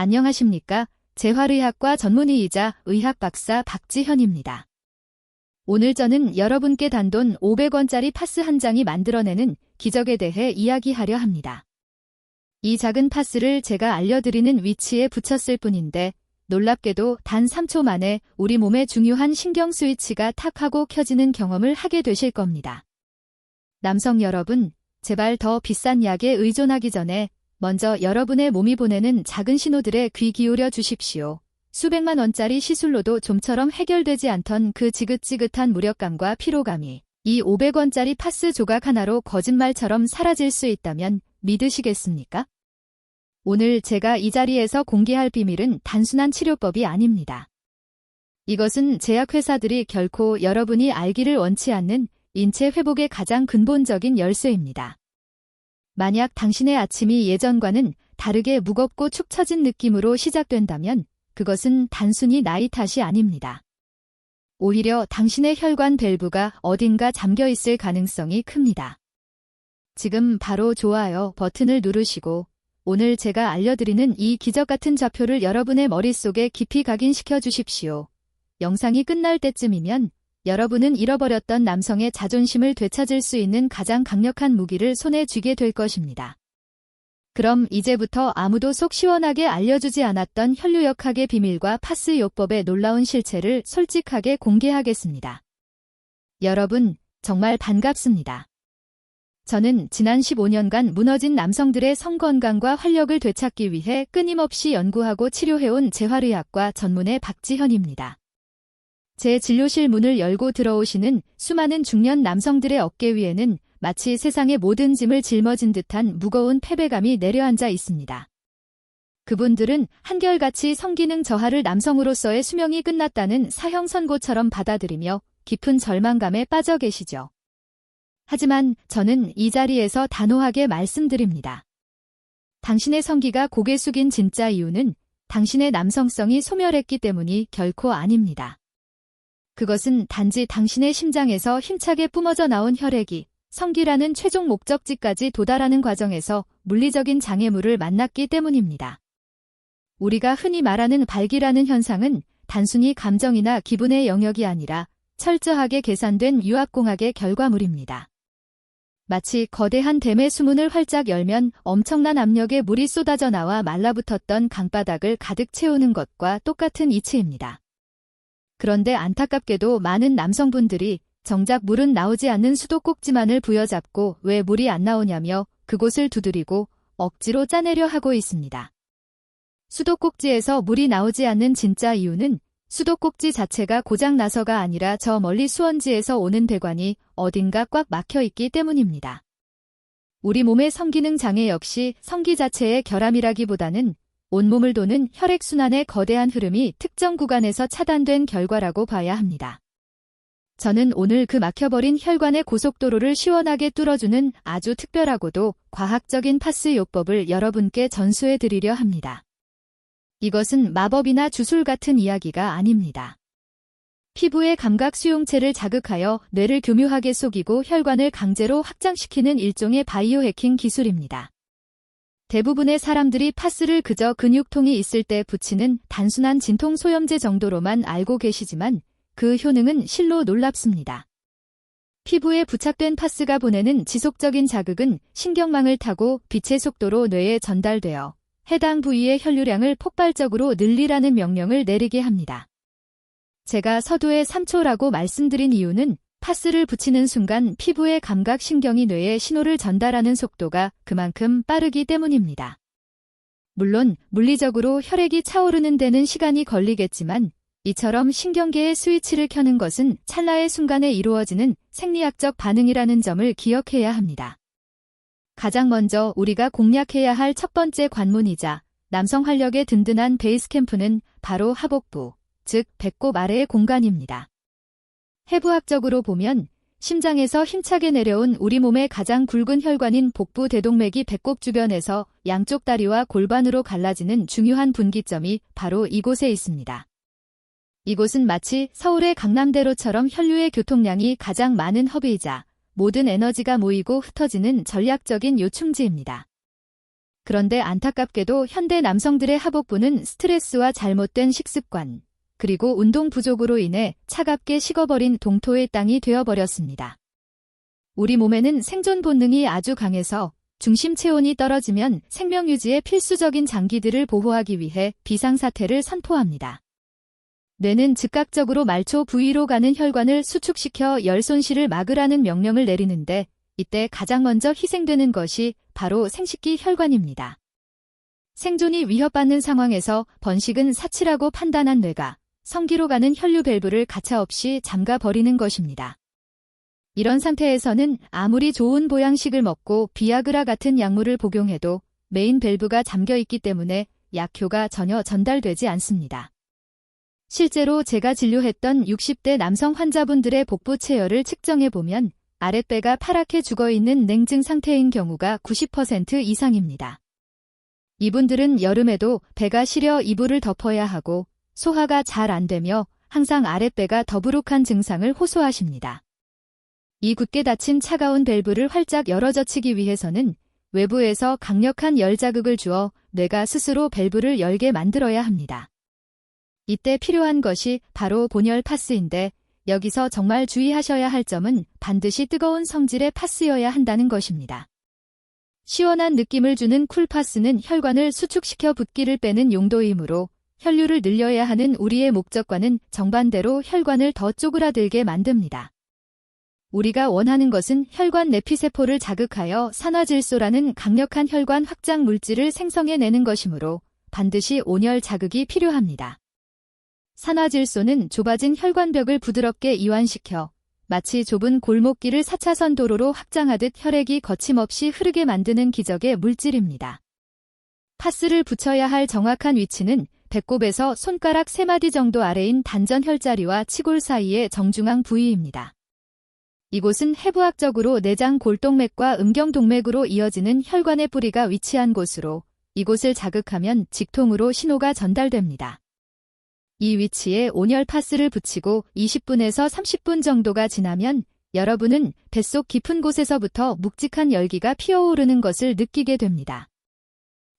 안녕하십니까. 재활의학과 전문의이자 의학 박사 박지현입니다. 오늘 저는 여러분께 단돈 500원짜리 파스 한 장이 만들어내는 기적에 대해 이야기하려 합니다. 이 작은 파스를 제가 알려드리는 위치에 붙였을 뿐인데 놀랍게도 단 3초 만에 우리 몸의 중요한 신경 스위치가 탁 하고 켜지는 경험을 하게 되실 겁니다. 남성 여러분, 제발 더 비싼 약에 의존하기 전에 먼저 여러분의 몸이 보내는 작은 신호들에 귀 기울여 주십시오. 수백만 원짜리 시술로도 좀처럼 해결되지 않던 그 지긋지긋한 무력감과 피로감이 이 500원짜리 파스 조각 하나로 거짓말처럼 사라질 수 있다면 믿으시겠습니까? 오늘 제가 이 자리에서 공개할 비밀은 단순한 치료법이 아닙니다. 이것은 제약회사들이 결코 여러분이 알기를 원치 않는 인체 회복의 가장 근본적인 열쇠입니다. 만약 당신의 아침이 예전과는 다르게 무겁고 축 처진 느낌으로 시작된다면 그것은 단순히 나이 탓이 아닙니다. 오히려 당신의 혈관 밸브가 어딘가 잠겨 있을 가능성이 큽니다. 지금 바로 좋아요 버튼을 누르시고 오늘 제가 알려드리는 이 기적 같은 좌표를 여러분의 머릿속에 깊이 각인시켜 주십시오. 영상이 끝날 때쯤이면 여러분은 잃어버렸던 남성의 자존심을 되찾을 수 있는 가장 강력한 무기를 손에 쥐게 될 것입니다. 그럼 이제부터 아무도 속 시원하게 알려주지 않았던 혈류역학의 비밀과 파스 요법의 놀라운 실체를 솔직하게 공개하겠습니다. 여러분, 정말 반갑습니다. 저는 지난 15년간 무너진 남성들의 성건강과 활력을 되찾기 위해 끊임없이 연구하고 치료해온 재활의학과 전문의 박지현입니다. 제 진료실 문을 열고 들어오시는 수많은 중년 남성들의 어깨 위에는 마치 세상의 모든 짐을 짊어진 듯한 무거운 패배감이 내려앉아 있습니다. 그분들은 한결같이 성기능 저하를 남성으로서의 수명이 끝났다는 사형 선고처럼 받아들이며 깊은 절망감에 빠져 계시죠. 하지만 저는 이 자리에서 단호하게 말씀드립니다. 당신의 성기가 고개 숙인 진짜 이유는 당신의 남성성이 소멸했기 때문이 결코 아닙니다. 그것은 단지 당신의 심장에서 힘차게 뿜어져 나온 혈액이 성기라는 최종 목적지까지 도달하는 과정에서 물리적인 장애물을 만났기 때문입니다. 우리가 흔히 말하는 발기라는 현상은 단순히 감정이나 기분의 영역이 아니라 철저하게 계산된 유압공학의 결과물입니다. 마치 거대한 댐의 수문을 활짝 열면 엄청난 압력의 물이 쏟아져 나와 말라붙었던 강바닥을 가득 채우는 것과 똑같은 이치입니다. 그런데 안타깝게도 많은 남성분들이 정작 물은 나오지 않는 수도꼭지만을 부여잡고 왜 물이 안 나오냐며 그곳을 두드리고 억지로 짜내려 하고 있습니다. 수도꼭지에서 물이 나오지 않는 진짜 이유는 수도꼭지 자체가 고장 나서가 아니라 저 멀리 수원지에서 오는 배관이 어딘가 꽉 막혀 있기 때문입니다. 우리 몸의 성기능 장애 역시 성기 자체의 결함이라기보다는 온몸을 도는 혈액순환의 거대한 흐름이 특정 구간에서 차단된 결과라고 봐야 합니다. 저는 오늘 그 막혀버린 혈관의 고속도로를 시원하게 뚫어주는 아주 특별하고도 과학적인 파스 요법을 여러분께 전수해 드리려 합니다. 이것은 마법이나 주술 같은 이야기가 아닙니다. 피부의 감각 수용체를 자극하여 뇌를 교묘하게 속이고 혈관을 강제로 확장시키는 일종의 바이오 해킹 기술입니다. 대부분의 사람들이 파스를 그저 근육통이 있을 때 붙이는 단순한 진통 소염제 정도로만 알고 계시지만 그 효능은 실로 놀랍습니다. 피부에 부착된 파스가 보내는 지속적인 자극은 신경망을 타고 빛의 속도로 뇌에 전달되어 해당 부위의 혈류량을 폭발적으로 늘리라는 명령을 내리게 합니다. 제가 서두에 3초라고 말씀드린 이유는 파스를 붙이는 순간 피부의 감각 신경이 뇌에 신호를 전달하는 속도가 그만큼 빠르기 때문입니다. 물론 물리적으로 혈액이 차오르는 데는 시간이 걸리겠지만 이처럼 신경계의 스위치를 켜는 것은 찰나의 순간에 이루어지는 생리학적 반응이라는 점을 기억해야 합니다. 가장 먼저 우리가 공략해야 할 첫 번째 관문이자 남성 활력의 든든한 베이스 캠프는 바로 하복부, 즉 배꼽 아래의 공간입니다. 해부학적으로 보면 심장에서 힘차게 내려온 우리 몸의 가장 굵은 혈관인 복부 대동맥이 배꼽 주변에서 양쪽 다리와 골반으로 갈라지는 중요한 분기점이 바로 이곳에 있습니다. 이곳은 마치 서울의 강남대로처럼 혈류의 교통량이 가장 많은 허브이자 모든 에너지가 모이고 흩어지는 전략적인 요충지입니다. 그런데 안타깝게도 현대 남성들의 하복부는 스트레스와 잘못된 식습관, 그리고 운동 부족으로 인해 차갑게 식어버린 동토의 땅이 되어버렸습니다. 우리 몸에는 생존 본능이 아주 강해서 중심 체온이 떨어지면 생명 유지에 필수적인 장기들을 보호하기 위해 비상사태를 선포합니다. 뇌는 즉각적으로 말초 부위로 가는 혈관을 수축시켜 열 손실을 막으라는 명령을 내리는데 이때 가장 먼저 희생되는 것이 바로 생식기 혈관입니다. 생존이 위협받는 상황에서 번식은 사치라고 판단한 뇌가 성기로 가는 혈류 밸브를 가차없이 잠가 버리는 것입니다. 이런 상태에서는 아무리 좋은 보양식을 먹고 비아그라 같은 약물을 복용해도 메인 밸브가 잠겨 있기 때문에 약효가 전혀 전달되지 않습니다. 실제로 제가 진료했던 60대 남성 환자분들의 복부 체열을 측정해 보면 아랫배가 파랗게 죽어 있는 냉증 상태인 경우가 90% 이상입니다. 이분들은 여름에도 배가 시려 이불을 덮어야 하고 소화가 잘 안 되며 항상 아랫배가 더부룩한 증상을 호소하십니다. 이 굳게 닫힌 차가운 밸브를 활짝 열어젖히기 위해서는 외부에서 강력한 열 자극을 주어 뇌가 스스로 밸브를 열게 만들어야 합니다. 이때 필요한 것이 바로 본열 파스인데 여기서 정말 주의하셔야 할 점은 반드시 뜨거운 성질의 파스여야 한다는 것입니다. 시원한 느낌을 주는 쿨파스는 혈관을 수축시켜 붓기를 빼는 용도이므로 혈류를 늘려야 하는 우리의 목적과는 정반대로 혈관을 더 쪼그라들게 만듭니다. 우리가 원하는 것은 혈관 내피세포를 자극하여 산화질소라는 강력한 혈관 확장 물질을 생성해내는 것이므로 반드시 온열 자극이 필요합니다. 산화질소는 좁아진 혈관벽을 부드럽게 이완시켜 마치 좁은 골목길을 4차선 도로로 확장하듯 혈액이 거침없이 흐르게 만드는 기적의 물질입니다. 파스를 붙여야 할 정확한 위치는 배꼽에서 손가락 3마디 정도 아래인 단전 혈자리와 치골 사이의 정중앙 부위입니다. 이곳은 해부학적으로 내장 골동맥과 음경동맥으로 이어지는 혈관의 뿌리가 위치한 곳으로 이곳을 자극하면 직통으로 신호가 전달됩니다. 이 위치에 온열 파스를 붙이고 20분에서 30분 정도가 지나면 여러분은 뱃속 깊은 곳에서부터 묵직한 열기가 피어오르는 것을 느끼게 됩니다.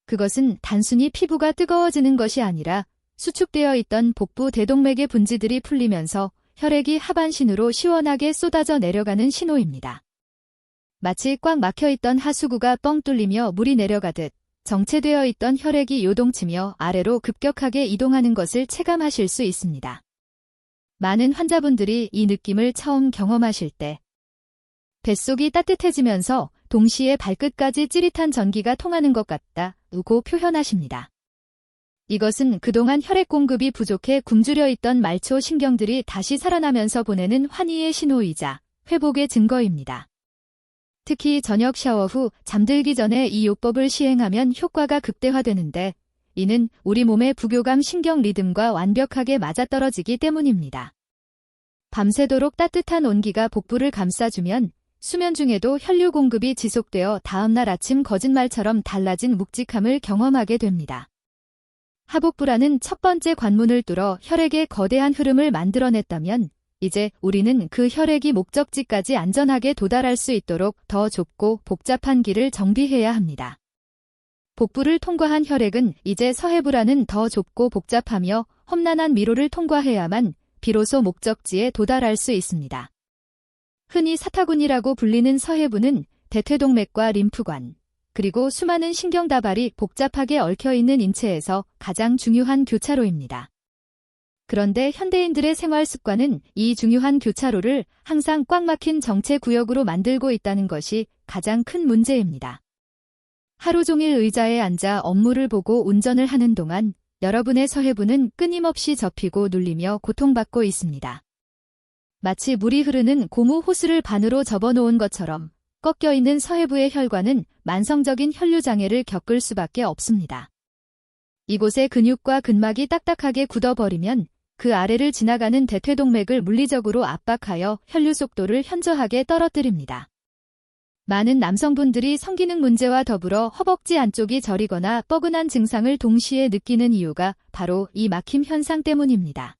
그것은 단순히 피부가 뜨거워지는 것이 아니라 수축되어 있던 복부 대동맥의 분지들이 풀리면서 혈액이 하반신으로 시원하게 쏟아져 내려가는 신호입니다. 마치 꽉 막혀 있던 하수구가 뻥 뚫리며 물이 내려가듯 정체되어 있던 혈액이 요동치며 아래로 급격하게 이동하는 것을 체감하실 수 있습니다. 많은 환자분들이 이 느낌을 처음 경험하실 때 뱃속이 따뜻해지면서 동시에 발끝까지 찌릿한 전기가 통하는 것 같다 고 표현하십니다. 이것은 그동안 혈액 공급이 부족해 굶주려 있던 말초 신경들이 다시 살아나면서 보내는 환희의 신호이자 회복의 증거입니다. 특히 저녁 샤워 후 잠들기 전에 이 요법을 시행하면 효과가 극대화되는데 이는 우리 몸의 부교감 신경 리듬과 완벽하게 맞아떨어지기 때문입니다. 밤새도록 따뜻한 온기가 복부를 감싸주면 수면 중에도 혈류 공급이 지속되어 다음날 아침 거짓말처럼 달라진 묵직함을 경험하게 됩니다. 하복부라는 첫 번째 관문을 뚫어 혈액의 거대한 흐름을 만들어냈다면 이제 우리는 그 혈액이 목적지까지 안전하게 도달할 수 있도록 더 좁고 복잡한 길을 정비해야 합니다. 복부를 통과한 혈액은 이제 서해부라는 더 좁고 복잡하며 험난한 미로를 통과해야만 비로소 목적지에 도달할 수 있습니다. 흔히 사타군이라고 불리는 서해부는 대퇴동맥과 림프관, 그리고 수많은 신경다발이 복잡하게 얽혀있는 인체에서 가장 중요한 교차로입니다. 그런데 현대인들의 생활 습관은 이 중요한 교차로를 항상 꽉 막힌 정체 구역으로 만들고 있다는 것이 가장 큰 문제입니다. 하루 종일 의자에 앉아 업무를 보고 운전을 하는 동안 여러분의 서해부는 끊임없이 접히고 눌리며 고통받고 있습니다. 마치 물이 흐르는 고무 호스를 반으로 접어놓은 것처럼 꺾여 있는 서해부의 혈관은 만성적인 혈류장애를 겪을 수밖에 없습니다. 이곳의 근육과 근막이 딱딱하게 굳어버리면 그 아래를 지나가는 대퇴동맥을 물리적으로 압박하여 혈류 속도를 현저하게 떨어뜨립니다. 많은 남성분들이 성기능 문제와 더불어 허벅지 안쪽이 저리거나 뻐근한 증상을 동시에 느끼는 이유가 바로 이 막힘 현상 때문입니다.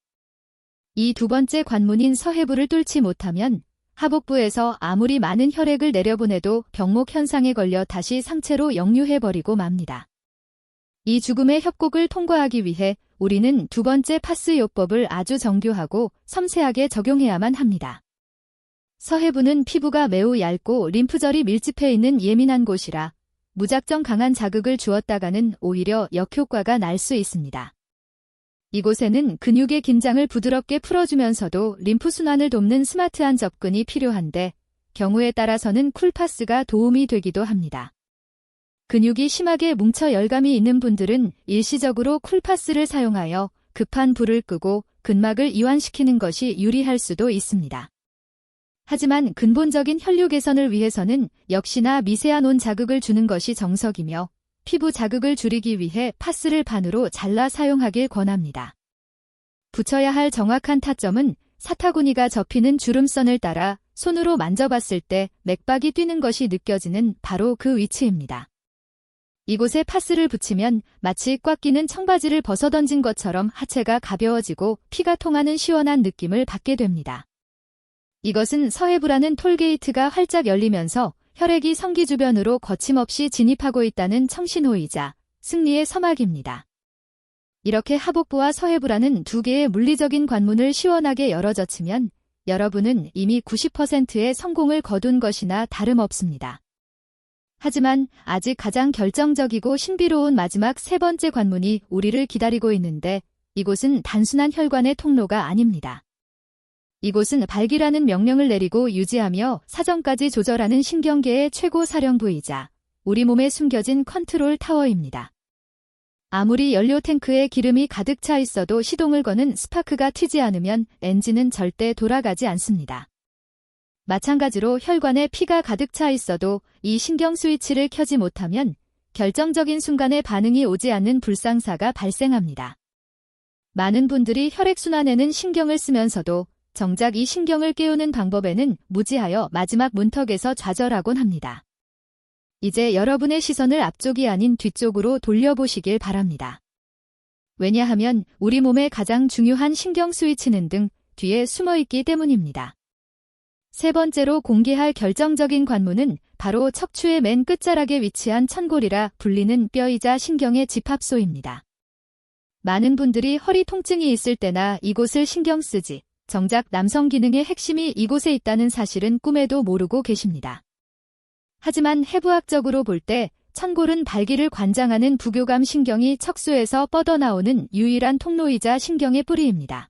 이 두 번째 관문인 서해부를 뚫지 못하면 하복부에서 아무리 많은 혈액을 내려보내도 병목 현상에 걸려 다시 상체로 역류해버리고 맙니다. 이 죽음의 협곡을 통과하기 위해 우리는 두 번째 파스 요법을 아주 정교하고 섬세하게 적용해야만 합니다. 서해부는 피부가 매우 얇고 림프절이 밀집해 있는 예민한 곳이라 무작정 강한 자극을 주었다가는 오히려 역효과가 날 수 있습니다. 이곳에는 근육의 긴장을 부드럽게 풀어주면서도 림프 순환을 돕는 스마트한 접근이 필요한데 경우에 따라서는 쿨파스가 도움이 되기도 합니다. 근육이 심하게 뭉쳐 열감이 있는 분들은 일시적으로 쿨파스를 사용하여 급한 불을 끄고 근막을 이완시키는 것이 유리할 수도 있습니다. 하지만 근본적인 혈류 개선을 위해서는 역시나 미세한 온 자극을 주는 것이 정석이며 피부 자극을 줄이기 위해 파스를 반으로 잘라 사용하길 권합니다. 붙여야 할 정확한 타점은 사타구니가 접히는 주름선을 따라 손으로 만져봤을 때 맥박이 뛰는 것이 느껴지는 바로 그 위치입니다. 이곳에 파스를 붙이면 마치 꽉 끼는 청바지를 벗어던진 것처럼 하체가 가벼워지고 피가 통하는 시원한 느낌을 받게 됩니다. 이것은 서해부라는 톨게이트가 활짝 열리면서 혈액이 성기 주변으로 거침없이 진입하고 있다는 청신호이자 승리의 서막입니다. 이렇게 하복부와 서해부라는 두 개의 물리적인 관문을 시원하게 열어젖히면 여러분은 이미 90%의 성공을 거둔 것이나 다름없습니다. 하지만 아직 가장 결정적이고 신비로운 마지막 세 번째 관문이 우리를 기다리고 있는데 이곳은 단순한 혈관의 통로가 아닙니다. 이곳은 발기라는 명령을 내리고 유지하며 사정까지 조절하는 신경계의 최고 사령부이자 우리 몸에 숨겨진 컨트롤 타워입니다. 아무리 연료 탱크에 기름이 가득 차 있어도 시동을 거는 스파크가 튀지 않으면 엔진은 절대 돌아가지 않습니다. 마찬가지로 혈관에 피가 가득 차 있어도 이 신경 스위치를 켜지 못하면 결정적인 순간에 반응이 오지 않는 불상사가 발생합니다. 많은 분들이 혈액순환에는 신경을 쓰면서도 정작 이 신경을 깨우는 방법에는 무지하여 마지막 문턱에서 좌절하곤 합니다. 이제 여러분의 시선을 앞쪽이 아닌 뒤쪽으로 돌려보시길 바랍니다. 왜냐하면 우리 몸의 가장 중요한 신경 스위치는 등 뒤에 숨어 있기 때문입니다. 세 번째로 공개할 결정적인 관문은 바로 척추의 맨 끝자락에 위치한 천골이라 불리는 뼈이자 신경의 집합소입니다. 많은 분들이 허리 통증이 있을 때나 이곳을 신경 쓰지 정작 남성 기능의 핵심이 이곳에 있다는 사실은 꿈에도 모르고 계십니다. 하지만 해부학적으로 볼 때 천골은 발기를 관장하는 부교감 신경이 척수에서 뻗어나오는 유일한 통로이자 신경의 뿌리입니다.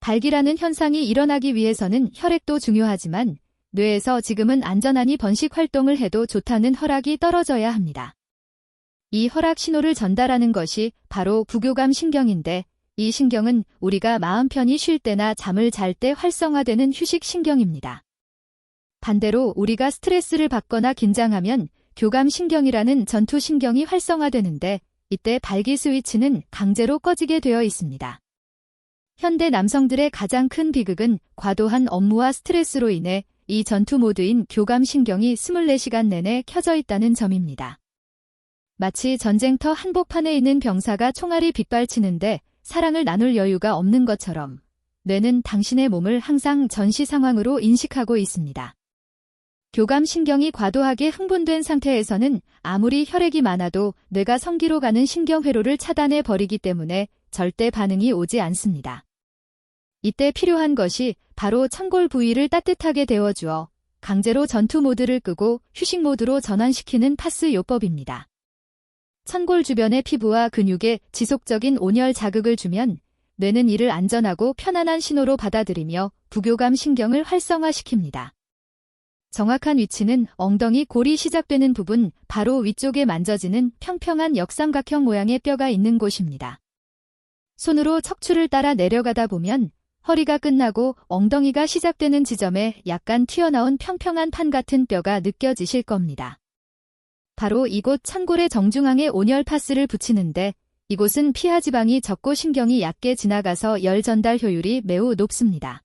발기라는 현상이 일어나기 위해서는 혈액도 중요하지만 뇌에서 지금은 안전하니 번식 활동을 해도 좋다는 허락이 떨어져야 합니다. 이 허락 신호를 전달하는 것이 바로 부교감 신경인데 이 신경은 우리가 마음 편히 쉴 때나 잠을 잘 때 활성화되는 휴식 신경입니다. 반대로 우리가 스트레스를 받거나 긴장하면 교감 신경이라는 전투 신경이 활성화되는데 이때 발기 스위치는 강제로 꺼지게 되어 있습니다. 현대 남성들의 가장 큰 비극은 과도한 업무와 스트레스로 인해 이 전투 모드인 교감 신경이 24시간 내내 켜져 있다는 점입니다. 마치 전쟁터 한복판에 있는 병사가 총알이 빗발치는데 사랑을 나눌 여유가 없는 것처럼 뇌는 당신의 몸을 항상 전시 상황으로 인식하고 있습니다. 교감 신경이 과도하게 흥분된 상태에서는 아무리 혈액이 많아도 뇌가 성기로 가는 신경회로를 차단해 버리기 때문에 절대 반응이 오지 않습니다. 이때 필요한 것이 바로 천골 부위를 따뜻하게 데워주어 강제로 전투 모드를 끄고 휴식 모드로 전환시키는 파스 요법입니다. 천골 주변의 피부와 근육에 지속적인 온열 자극을 주면 뇌는 이를 안전하고 편안한 신호로 받아들이며 부교감 신경을 활성화시킵니다. 정확한 위치는 엉덩이 골이 시작되는 부분 바로 위쪽에 만져지는 평평한 역삼각형 모양의 뼈가 있는 곳입니다. 손으로 척추를 따라 내려가다 보면 허리가 끝나고 엉덩이가 시작되는 지점에 약간 튀어나온 평평한 판 같은 뼈가 느껴지실 겁니다. 바로 이곳 천골의 정중앙에 온열 파스를 붙이는데 이곳은 피하 지방이 적고 신경이 얕게 지나가서 열 전달 효율이 매우 높습니다.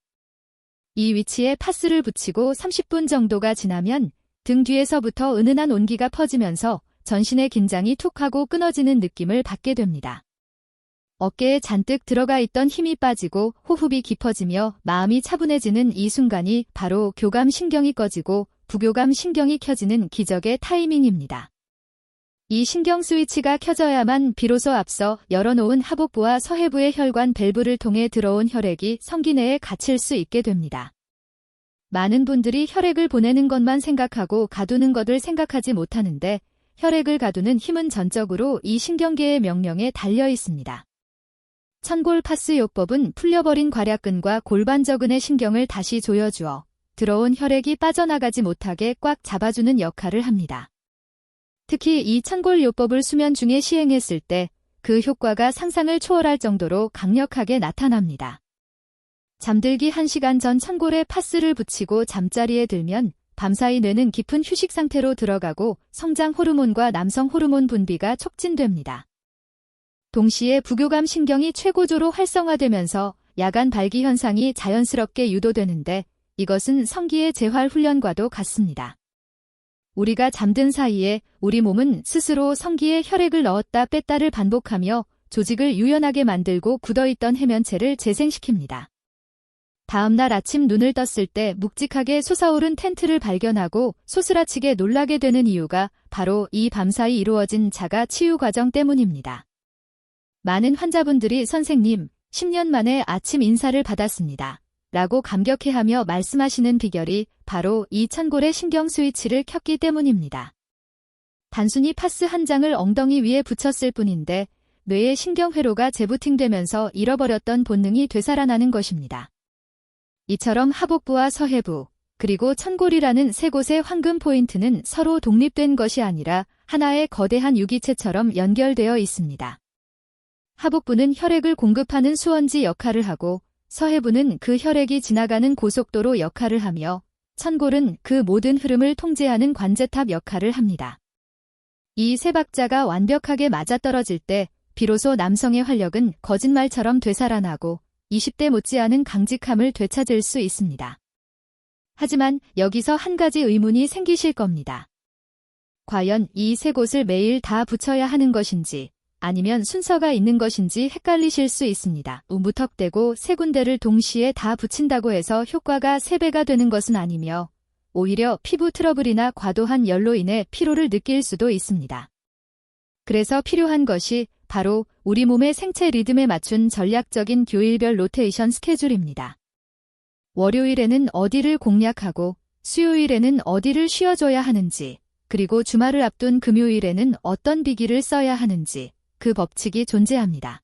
이 위치에 파스를 붙이고 30분 정도가 지나면 등 뒤에서부터 은은한 온기가 퍼지면서 전신의 긴장이 툭 하고 끊어지는 느낌을 받게 됩니다. 어깨에 잔뜩 들어가 있던 힘이 빠지고 호흡이 깊어지며 마음이 차분해지는 이 순간이 바로 교감 신경이 꺼지고 부교감 신경이 켜지는 기적의 타이밍입니다. 이 신경 스위치가 켜져야만 비로소 앞서 열어놓은 하복부와 서해부의 혈관 밸브를 통해 들어온 혈액이 성기 내에 갇힐 수 있게 됩니다. 많은 분들이 혈액을 보내는 것만 생각하고 가두는 것을 생각하지 못하는데 혈액을 가두는 힘은 전적으로 이 신경계의 명령에 달려 있습니다. 천골 파스 요법은 풀려버린 괄약근과 골반저근의 신경을 다시 조여주어 들어온 혈액이 빠져나가지 못하게 꽉 잡아주는 역할을 합니다. 특히 이 천골 요법을 수면 중에 시행했을 때 그 효과가 상상을 초월할 정도로 강력하게 나타납니다. 잠들기 1시간 전 천골에 파스를 붙이고 잠자리에 들면 밤사이 뇌는 깊은 휴식 상태로 들어가고 성장 호르몬과 남성 호르몬 분비가 촉진됩니다. 동시에 부교감 신경이 최고조로 활성화되면서 야간 발기 현상이 자연스럽게 유도되는데 이것은 성기의 재활 훈련과도 같습니다. 우리가 잠든 사이에 우리 몸은 스스로 성기에 혈액을 넣었다 뺐다를 반복하며 조직을 유연하게 만들고 굳어있던 해면체를 재생시킵니다. 다음날 아침 눈을 떴을 때 묵직하게 솟아오른 텐트를 발견하고 소스라치게 놀라게 되는 이유가 바로 이 밤사이 이루어진 자가 치유 과정 때문입니다. 많은 환자분들이 선생님, 10년 만에 아침 인사를 받았습니다. 라고 감격해하며 말씀하시는 비결이 바로 이 천골의 신경 스위치를 켰기 때문입니다. 단순히 파스 한 장을 엉덩이 위에 붙였을 뿐인데 뇌의 신경 회로가 재부팅되면서 잃어버렸던 본능이 되살아나는 것입니다. 이처럼 하복부와 서해부, 그리고 천골이라는 세 곳의 황금 포인트는 서로 독립된 것이 아니라 하나의 거대한 유기체처럼 연결되어 있습니다. 하복부는 혈액을 공급하는 수원지 역할을 하고 서해부는 그 혈액이 지나가는 고속도로 역할을 하며 천골은 그 모든 흐름을 통제하는 관제탑 역할을 합니다. 이 세 박자가 완벽하게 맞아떨어질 때 비로소 남성의 활력은 거짓말처럼 되살아나고 20대 못지않은 강직함을 되찾을 수 있습니다. 하지만 여기서 한 가지 의문이 생기실 겁니다. 과연 이 세 곳을 매일 다 붙여야 하는 것인지 아니면 순서가 있는 것인지 헷갈리실 수 있습니다. 우무턱대고 세 군데를 동시에 다 붙인다고 해서 효과가 3배가 되는 것은 아니며 오히려 피부 트러블이나 과도한 열로 인해 피로를 느낄 수도 있습니다. 그래서 필요한 것이 바로 우리 몸의 생체 리듬에 맞춘 전략적인 교일별 로테이션 스케줄입니다. 월요일에는 어디를 공략하고 수요일에는 어디를 쉬어줘야 하는지, 그리고 주말을 앞둔 금요일에는 어떤 비기를 써야 하는지, 그 법칙이 존재합니다.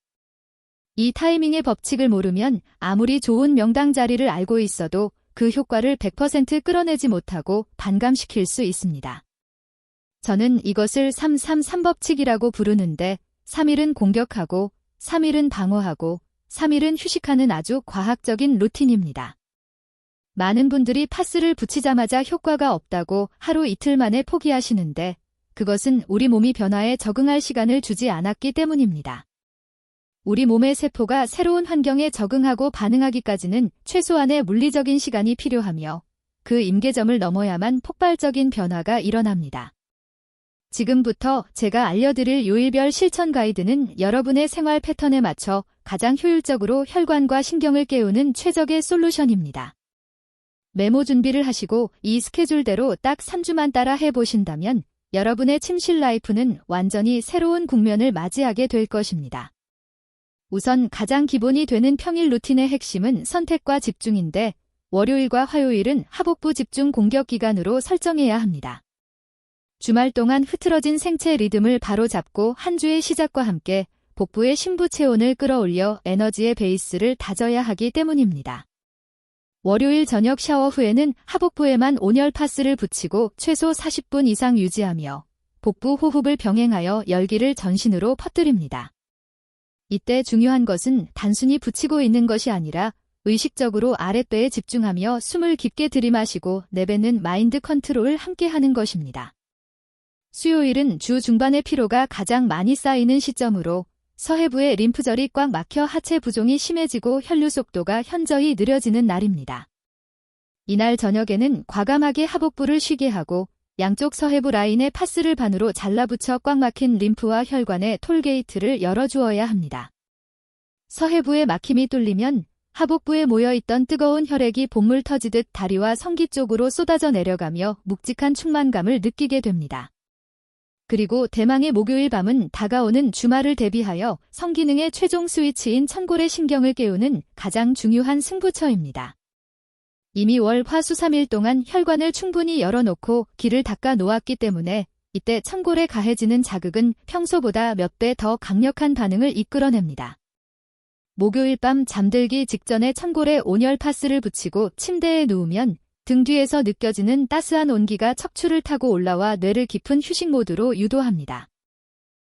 이 타이밍의 법칙을 모르면 아무리 좋은 명당 자리를 알고 있어도 그 효과를 100% 끌어내지 못하고 반감시킬 수 있습니다. 저는 이것을 333법칙이라고 부르는데 3일은 공격하고 3일은 방어하고 3일은 휴식하는 아주 과학적인 루틴입니다. 많은 분들이 파스를 붙이자마자 효과가 없다고 하루 이틀 만에 포기하시는데 그것은 우리 몸이 변화에 적응할 시간을 주지 않았기 때문입니다. 우리 몸의 세포가 새로운 환경에 적응하고 반응하기까지는 최소한의 물리적인 시간이 필요하며 그 임계점을 넘어야만 폭발적인 변화가 일어납니다. 지금부터 제가 알려드릴 요일별 실천 가이드는 여러분의 생활 패턴에 맞춰 가장 효율적으로 혈관과 신경을 깨우는 최적의 솔루션입니다. 메모 준비를 하시고 이 스케줄대로 딱 3주만 따라 해보신다면 여러분의 침실 라이프는 완전히 새로운 국면을 맞이하게 될 것입니다. 우선 가장 기본이 되는 평일 루틴의 핵심은 선택과 집중인데 월요일과 화요일은 하복부 집중 공격 기간으로 설정해야 합니다. 주말 동안 흐트러진 생체 리듬을 바로잡고 한 주의 시작과 함께 복부의 신부 체온을 끌어올려 에너지의 베이스를 다져야 하기 때문입니다. 월요일 저녁 샤워 후에는 하복부에만 온열 파스를 붙이고 최소 40분 이상 유지하며 복부 호흡을 병행하여 열기를 전신으로 퍼뜨립니다. 이때 중요한 것은 단순히 붙이고 있는 것이 아니라 의식적으로 아랫배에 집중하며 숨을 깊게 들이마시고 내뱉는 마인드 컨트롤을 함께 하는 것입니다. 수요일은 주 중반의 피로가 가장 많이 쌓이는 시점으로 서해부의 림프절이 꽉 막혀 하체 부종이 심해지고 혈류 속도가 현저히 느려지는 날입니다. 이날 저녁에는 과감하게 하복부를 쉬게 하고 양쪽 서해부 라인에 파스를 반으로 잘라붙여 꽉 막힌 림프와 혈관의 톨게이트를 열어주어야 합니다. 서해부의 막힘이 뚫리면 하복부에 모여있던 뜨거운 혈액이 본물 터지듯 다리와 성기 쪽으로 쏟아져 내려가며 묵직한 충만감을 느끼게 됩니다. 그리고 대망의 목요일 밤은 다가오는 주말을 대비하여 성기능의 최종 스위치인 천골의 신경을 깨우는 가장 중요한 승부처입니다. 이미 월, 화, 수 3일 동안 혈관을 충분히 열어놓고 기를 닦아 놓았기 때문에 이때 천골에 가해지는 자극은 평소보다 몇 배 더 강력한 반응을 이끌어냅니다. 목요일 밤 잠들기 직전에 천골에 온열 파스를 붙이고 침대에 누우면 등 뒤에서 느껴지는 따스한 온기가 척추를 타고 올라와 뇌를 깊은 휴식 모드로 유도합니다.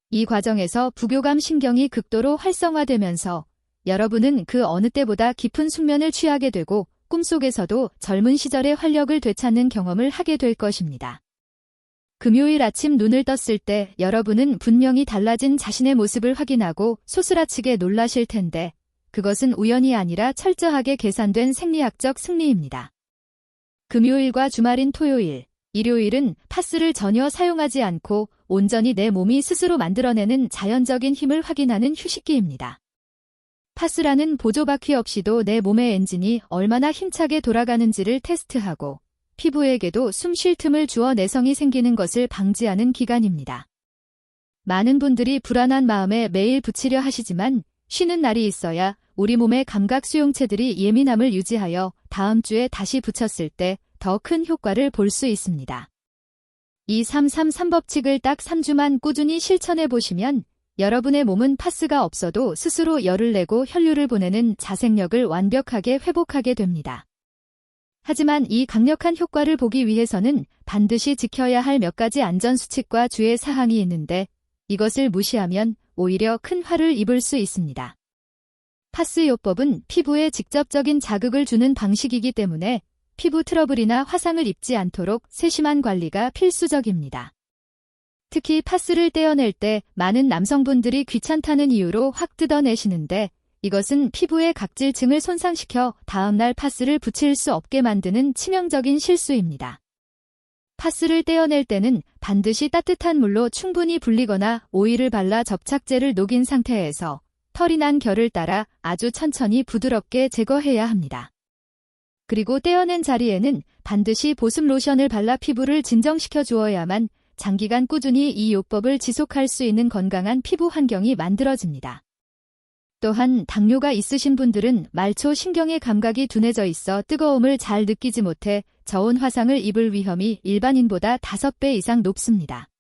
이 과정에서 부교감 신경이 극도로 활성화되면서 여러분은 그 어느 때보다 깊은 숙면을 취하게 되고 꿈속에서도 젊은 시절의 활력을 되찾는 경험을 하게 될 것입니다. 금요일 아침 눈을 떴을 때 여러분은 분명히 달라진 자신의 모습을 확인하고 소스라치게 놀라실 텐데 그것은 우연이 아니라 철저하게 계산된 생리학적 승리입니다. 금요일과 주말인 토요일, 일요일은 파스를 전혀 사용하지 않고 온전히 내 몸이 스스로 만들어내는 자연적인 힘을 확인하는 휴식기입니다. 파스라는 보조바퀴 없이도 내 몸의 엔진이 얼마나 힘차게 돌아가는지를 테스트하고 피부에게도 숨 쉴 틈을 주어 내성이 생기는 것을 방지하는 기간입니다. 많은 분들이 불안한 마음에 매일 붙이려 하시지만 쉬는 날이 있어야 우리 몸의 감각 수용체들이 예민함을 유지하여 다음 주에 다시 붙였을 때 더 큰 효과를 볼 수 있습니다. 이 333 법칙을 딱 3주만 꾸준히 실천해 보시면 여러분의 몸은 파스가 없어도 스스로 열을 내고 혈류를 보내는 자생력을 완벽하게 회복하게 됩니다. 하지만 이 강력한 효과를 보기 위해서는 반드시 지켜야 할 몇 가지 안전수칙과 주의 사항이 있는데 이것을 무시하면 오히려 큰 화를 입을 수 있습니다. 파스요법은 피부에 직접적인 자극을 주는 방식이기 때문에 피부 트러블이나 화상을 입지 않도록 세심한 관리가 필수적입니다. 특히 파스를 떼어낼 때 많은 남성분들이 귀찮다는 이유로 확 뜯어내시는데 이것은 피부의 각질층을 손상시켜 다음날 파스를 붙일 수 없게 만드는 치명적인 실수입니다. 파스를 떼어낼 때는 반드시 따뜻한 물로 충분히 불리거나 오일을 발라 접착제를 녹인 상태에서 털이 난 결을 따라 아주 천천히 부드럽게 제거해야 합니다. 그리고 떼어낸 자리에는 반드시 보습 로션을 발라 피부를 진정시켜 주어야만 장기간 꾸준히 이 요법을 지속할 수 있는 건강한 피부 환경이 만들어집니다. 또한 당뇨가 있으신 분들은 말초 신경의 감각이 둔해져 있어 뜨거움을 잘 느끼지 못해 저온 화상을 입을 위험이 일반인보다 5배 이상 높습니다.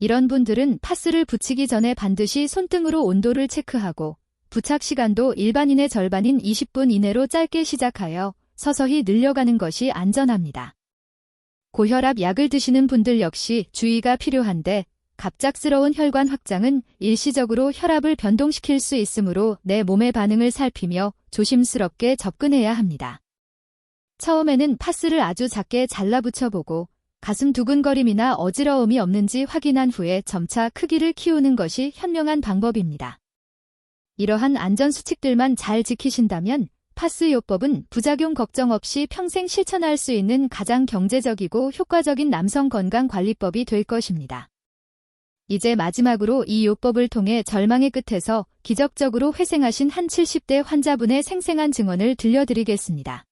이런 분들은 파스를 붙이기 전에 반드시 손등으로 온도를 체크하고 부착 시간도 일반인의 절반인 20분 이내로 짧게 시작하여 서서히 늘려가는 것이 안전합니다. 고혈압 약을 드시는 분들 역시 주의가 필요한데 갑작스러운 혈관 확장은 일시적으로 혈압을 변동시킬 수 있으므로 내 몸의 반응을 살피며 조심스럽게 접근해야 합니다. 처음에는 파스를 아주 작게 잘라붙여보고 가슴 두근거림이나 어지러움이 없는지 확인한 후에 점차 크기를 키우는 것이 현명한 방법입니다. 이러한 안전수칙들만 잘 지키신다면 파스요법은 부작용 걱정 없이 평생 실천할 수 있는 가장 경제적이고 효과적인 남성 건강 관리법이 될 것입니다. 이제 마지막으로 이 요법을 통해 절망의 끝에서 기적적으로 회생하신 한 70대 환자분의 생생한 증언을 들려드리겠습니다.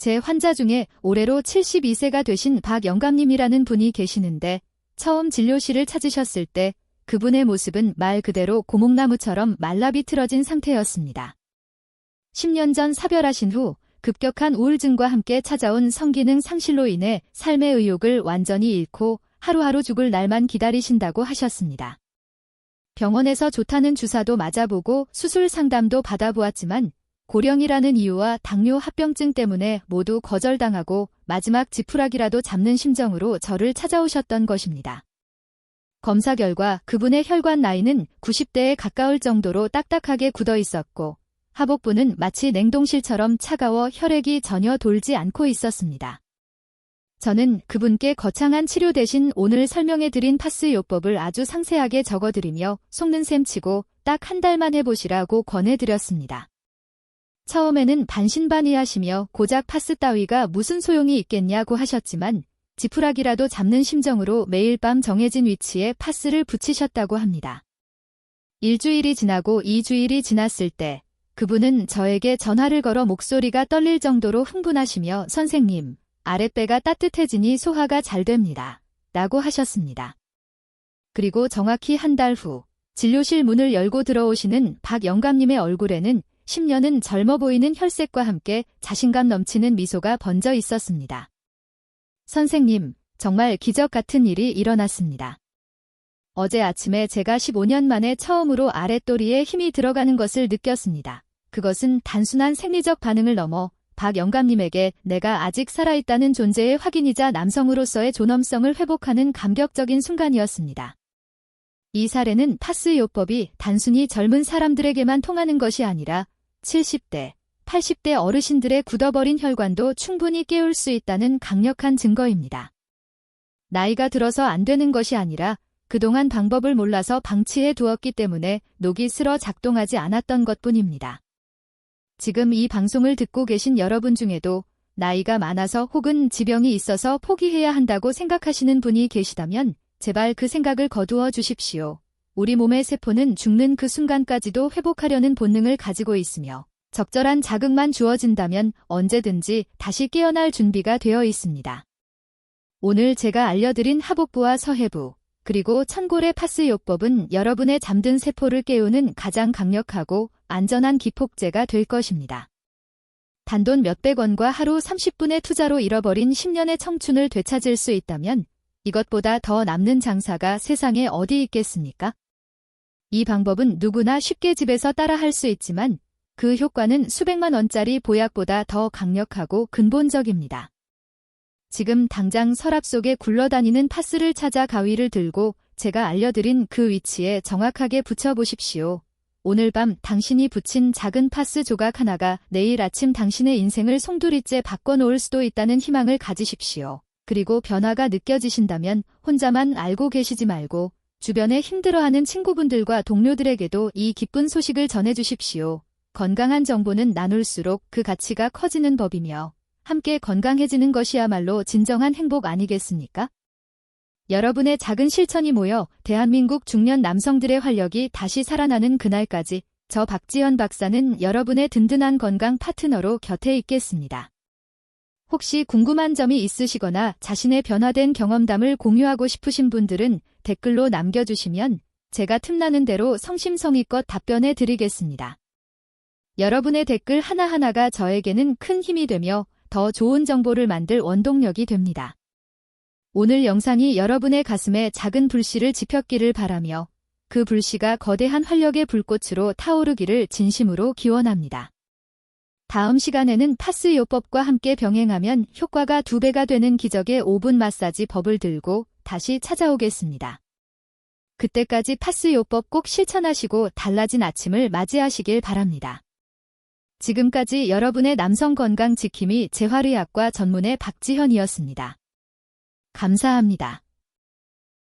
제 환자 중에 올해로 72세가 되신 박영감님이라는 분이 계시는데 처음 진료실을 찾으셨을 때 그분의 모습은 말 그대로 고목나무처럼 말라 비틀어진 상태였습니다. 10년 전 사별하신 후 급격한 우울증과 함께 찾아온 성기능 상실로 인해 삶의 의욕을 완전히 잃고 하루하루 죽을 날만 기다리신다고 하셨습니다. 병원에서 좋다는 주사도 맞아보고 수술 상담도 받아보았지만 고령이라는 이유와 당뇨 합병증 때문에 모두 거절당하고 마지막 지푸라기라도 잡는 심정으로 저를 찾아오셨던 것입니다. 검사 결과 그분의 혈관 나이는 90대에 가까울 정도로 딱딱하게 굳어 있었고 하복부는 마치 냉동실처럼 차가워 혈액이 전혀 돌지 않고 있었습니다. 저는 그분께 거창한 치료 대신 오늘 설명해드린 파스 요법을 아주 상세하게 적어드리며 속는 셈 치고 딱 한 달만 해보시라고 권해드렸습니다. 처음에는 반신반의하시며 고작 파스 따위가 무슨 소용이 있겠냐고 하셨지만 지푸라기라도 잡는 심정으로 매일 밤 정해진 위치에 파스를 붙이셨다고 합니다. 일주일이 지나고 이주일이 지났을 때 그분은 저에게 전화를 걸어 목소리가 떨릴 정도로 흥분하시며 선생님, 아랫배가 따뜻해지니 소화가 잘 됩니다. 라고 하셨습니다. 그리고 정확히 한 달 후, 진료실 문을 열고 들어오시는 박 영감님의 얼굴에는 10년은 젊어 보이는 혈색과 함께 자신감 넘치는 미소가 번져 있었습니다. 선생님, 정말 기적 같은 일이 일어났습니다. 어제 아침에 제가 15년 만에 처음으로 아랫도리에 힘이 들어가는 것을 느꼈습니다. 그것은 단순한 생리적 반응을 넘어 박 영감님에게 내가 아직 살아있다는 존재의 확인이자 남성으로서의 존엄성을 회복하는 감격적인 순간이었습니다. 이 사례는 파스 요법이 단순히 젊은 사람들에게만 통하는 것이 아니라 70대, 80대 어르신들의 굳어버린 혈관도 충분히 깨울 수 있다는 강력한 증거입니다. 나이가 들어서 안 되는 것이 아니라 그동안 방법을 몰라서 방치해 두었기 때문에 녹이 슬어 작동하지 않았던 것 뿐입니다. 지금 이 방송을 듣고 계신 여러분 중에도 나이가 많아서 혹은 지병이 있어서 포기해야 한다고 생각하시는 분이 계시다면 제발 그 생각을 거두어 주십시오. 우리 몸의 세포는 죽는 그 순간까지도 회복하려는 본능을 가지고 있으며 적절한 자극만 주어진다면 언제든지 다시 깨어날 준비가 되어 있습니다. 오늘 제가 알려드린 하복부와 서해부, 그리고 천골의 파스 요법은 여러분의 잠든 세포를 깨우는 가장 강력하고 안전한 기폭제가 될 것입니다. 단돈 몇백 원과 하루 30분의 투자로 잃어버린 10년의 청춘을 되찾을 수 있다면 이것보다 더 남는 장사가 세상에 어디 있겠습니까? 이 방법은 누구나 쉽게 집에서 따라 할 수 있지만 그 효과는 수백만 원짜리 보약보다 더 강력하고 근본적입니다. 지금 당장 서랍 속에 굴러다니는 파스를 찾아 가위를 들고 제가 알려드린 그 위치에 정확하게 붙여보십시오. 오늘 밤 당신이 붙인 작은 파스 조각 하나가 내일 아침 당신의 인생을 송두리째 바꿔놓을 수도 있다는 희망을 가지십시오. 그리고 변화가 느껴지신다면 혼자만 알고 계시지 말고 주변에 힘들어하는 친구분들과 동료들에게도 이 기쁜 소식을 전해주십시오. 건강한 정보는 나눌수록 그 가치가 커지는 법이며 함께 건강해지는 것이야말로 진정한 행복 아니겠습니까? 여러분의 작은 실천이 모여 대한민국 중년 남성들의 활력이 다시 살아나는 그날까지 저 박지현 박사는 여러분의 든든한 건강 파트너로 곁에 있겠습니다. 혹시 궁금한 점이 있으시거나 자신의 변화된 경험담을 공유하고 싶으신 분들은 댓글로 남겨주시면 제가 틈나는 대로 성심성의껏 답변해 드리겠습니다. 여러분의 댓글 하나하나가 저에게는 큰 힘이 되며 더 좋은 정보를 만들 원동력이 됩니다. 오늘 영상이 여러분의 가슴에 작은 불씨를 지폈기를 바라며 그 불씨가 거대한 활력의 불꽃으로 타오르기를 진심으로 기원합니다. 다음 시간에는 파스 요법과 함께 병행하면 효과가 두 배가 되는 기적의 5분 마사지 법을 들고 다시 찾아오겠습니다. 그때까지 파스 요법 꼭 실천하시고 달라진 아침을 맞이하시길 바랍니다. 지금까지 여러분의 남성 건강 지킴이 재활의학과 전문의 박지현이었습니다. 감사합니다.